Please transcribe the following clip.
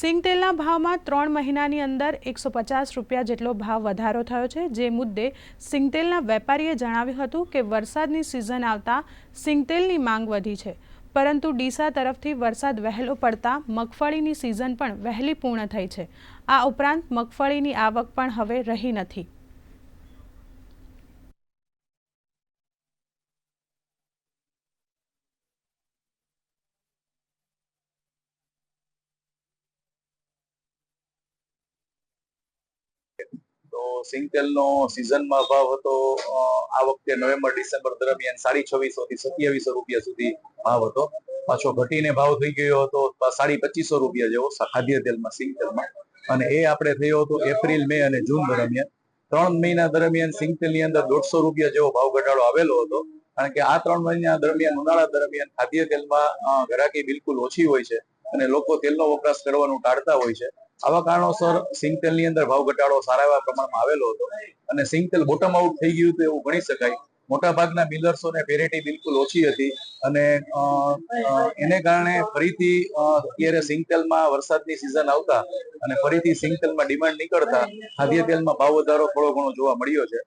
સિંગતેલના ભાવમાં ત્રણ મહિનાની અંદર એકસો પચાસ રૂપિયા જેટલો ભાવ વધારો થયો છે, જે મુદ્દે સિંગતેલના વેપારીએ જણાવ્યું હતું કે વરસાદની સિઝન આવતા સિંગતેલની માંગ વધી છે, પરંતુ ડીસા તરફથી વરસાદ વહેલો પડતા મગફળીની સિઝન પણ વહેલી પૂર્ણ થઈ છે. આ ઉપરાંત મગફળીની આવક પણ હવે રહી નથી. સિંગતેલનો સિઝનમાં ભાવ હતો. આ વખતે નવેમ્બર, ડિસેમ્બર દરમિયાન સાડી છવ્વીસો થી સત્યાવીસો રૂપિયા સુધી ભાવ હતો. પાછો ઘટીને ભાવ થઈ ગયો હતો સાડી પચીસો રૂપિયા જેવો ખાદ્ય તેલમાં, સિંગતેલમાં. અને એ આપણે થયો હતો એપ્રિલ, મે અને જૂન દરમિયાન. ત્રણ મહિના દરમિયાન સિંગતેલની અંદર દોઢસો રૂપિયા જેવો ભાવ ઘટાડો આવેલો હતો. કારણ કે આ ત્રણ મહિના દરમિયાન, ઉનાળા દરમિયાન ખાદ્ય તેલમાં ઘરાકી બિલકુલ ઓછી હોય છે અને લોકો તેલનો વપરાશ કરવાનું ટાળતા હોય છે. આવા કારણોસર સિંગતેલની અંદર ભાવ ઘટાડો સારા એવા પ્રમાણમાં આવેલો હતો અને સિંગતેલ બોટમ આઉટ થઈ ગયું હતું એવું ગણી શકાય. મોટા ભાગના મિલર્સોને પેરેટી બિલકુલ ઓછી હતી અને એને કારણે ફરીથી અત્યારે સિંગતેલમાં વરસાદની સિઝન આવતા અને ફરીથી સિંગતેલમાં ડિમાન્ડ નીકળતા, ખાદ્ય તેલમાં ભાવ વધારો થોડો ઘણો જોવા મળ્યો છે.